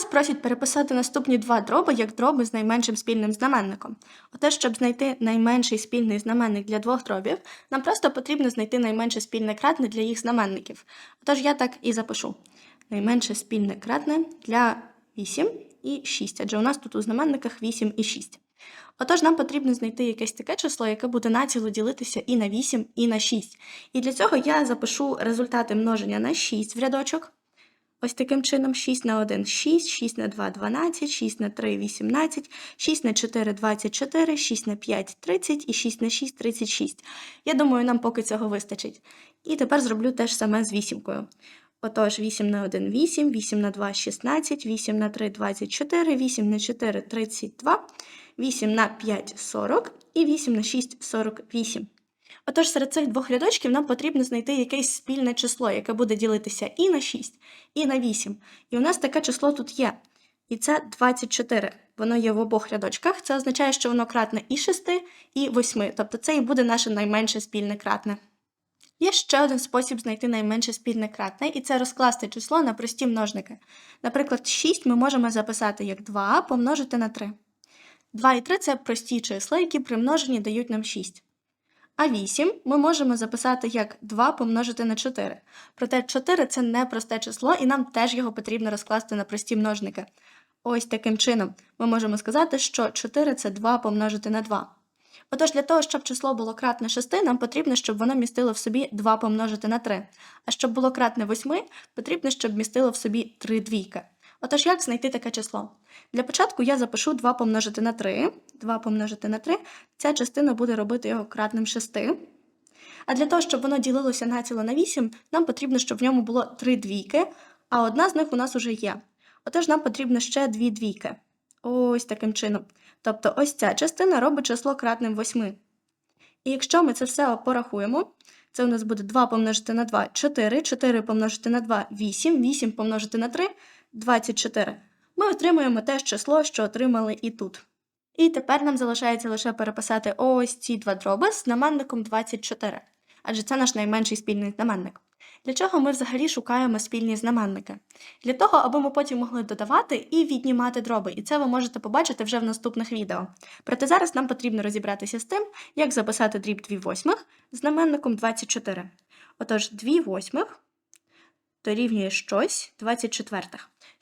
Нас просять переписати наступні два дроби як дроби з найменшим спільним знаменником. Отож, щоб знайти найменший спільний знаменник для двох дробів, нам просто потрібно знайти найменше спільне кратне для їх знаменників. Отож, я так і запишу: найменше спільне кратне для 8 і 6, адже у нас тут у знаменниках 8 і 6. Отож, нам потрібно знайти якесь таке число, яке буде націло ділитися і на 8, і на 6. І для цього я запишу результати множення на 6 в рядочок. Ось таким чином 6 на 1 6, 6 на 2 12, 6 на 3 18, 6 на 4 24, 6 на 5 30 і 6 на 6 36. Я думаю, нам поки цього вистачить. І тепер зроблю те ж саме з вісімкою. Отож, 8 на 1 8, 8 на 2 16, 8 на 3 24, 8 на 4 32, 8 на 5 40 і 8 на 6 48. Отож, серед цих двох рядочків нам потрібно знайти якесь спільне число, яке буде ділитися і на 6, і на 8. І у нас таке число тут є. І це 24. Воно є в обох рядочках. Це означає, що воно кратне і 6, і 8. Тобто це і буде наше найменше спільне кратне. Є ще один спосіб знайти найменше спільне кратне, і це розкласти число на прості множники. Наприклад, 6 ми можемо записати як 2 помножити на 3. 2 і 3 це прості числа, які при множенні дають нам 6. А 8 ми можемо записати як 2 помножити на 4. Проте 4 це не просте число, і нам теж його потрібно розкласти на прості множники. Ось таким чином ми можемо сказати, що 4 це 2 помножити на 2. Отож, для того, щоб число було кратне 6, нам потрібно, щоб воно містило в собі 2 помножити на 3. А щоб було кратне 8, потрібно, щоб містило в собі 3 двійки. Отож, як знайти таке число? Для початку я запишу 2 помножити на 3. 2 помножити на 3. Ця частина буде робити його кратним 6. А для того, щоб воно ділилося націло на 8, нам потрібно, щоб в ньому було 3 двійки, а одна з них у нас уже є. Отож, нам потрібно ще 2 двійки. Ось таким чином. Тобто ось ця частина робить число кратним 8. І якщо ми це все порахуємо, це у нас буде 2 помножити на 2 4, 4 помножити на 2 8, 8 помножити на 3 24. Ми отримуємо те ж число, що отримали і тут. І тепер нам залишається лише переписати ось ці два дроби з знаменником 24, адже це наш найменший спільний знаменник. Для чого ми взагалі шукаємо спільні знаменники? Для того, аби ми потім могли додавати і віднімати дроби, і це ви можете побачити вже в наступних відео. Проте зараз нам потрібно розібратися з тим, як записати дріб 2 восьмих з знаменником 24. Отож, 2 восьмих дорівнює щось 24.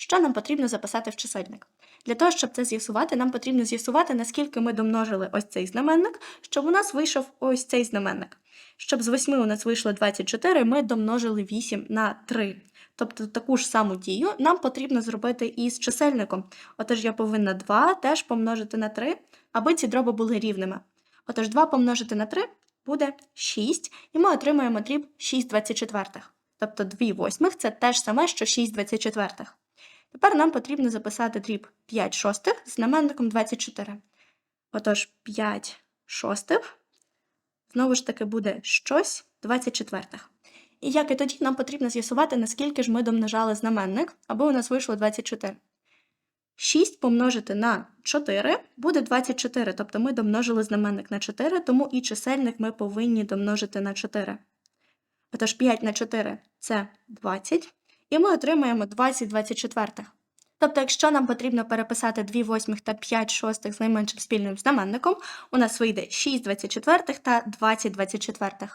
Що нам потрібно записати в чисельник? Для того, щоб це з'ясувати, нам потрібно з'ясувати, наскільки ми домножили ось цей знаменник, щоб у нас вийшов ось цей знаменник. Щоб з 8 у нас вийшло 24, ми домножили 8 на 3. Тобто таку ж саму дію нам потрібно зробити і з чисельником. Отож, я повинна 2 теж помножити на 3, аби ці дроби були рівними. Отож, 2 помножити на 3 буде 6, і ми отримаємо дріб 6 24. Тобто 2 восьмих це те ж саме, що 6 24. Тепер нам потрібно записати дріб 5 шостих з знаменником 24. Отож, 5 шостих, знову ж таки, буде щось 24. І як і тоді, нам потрібно з'ясувати, наскільки ж ми домножали знаменник, аби у нас вийшло 24. 6 помножити на 4 буде 24, тобто ми домножили знаменник на 4, тому і чисельник ми повинні домножити на 4. Отож, 5 на 4 це 20, і ми отримаємо 20 24. Тобто, якщо нам потрібно переписати 2 восьмих та 5 шостих з найменшим спільним знаменником, у нас вийде 6 24 та 20 24.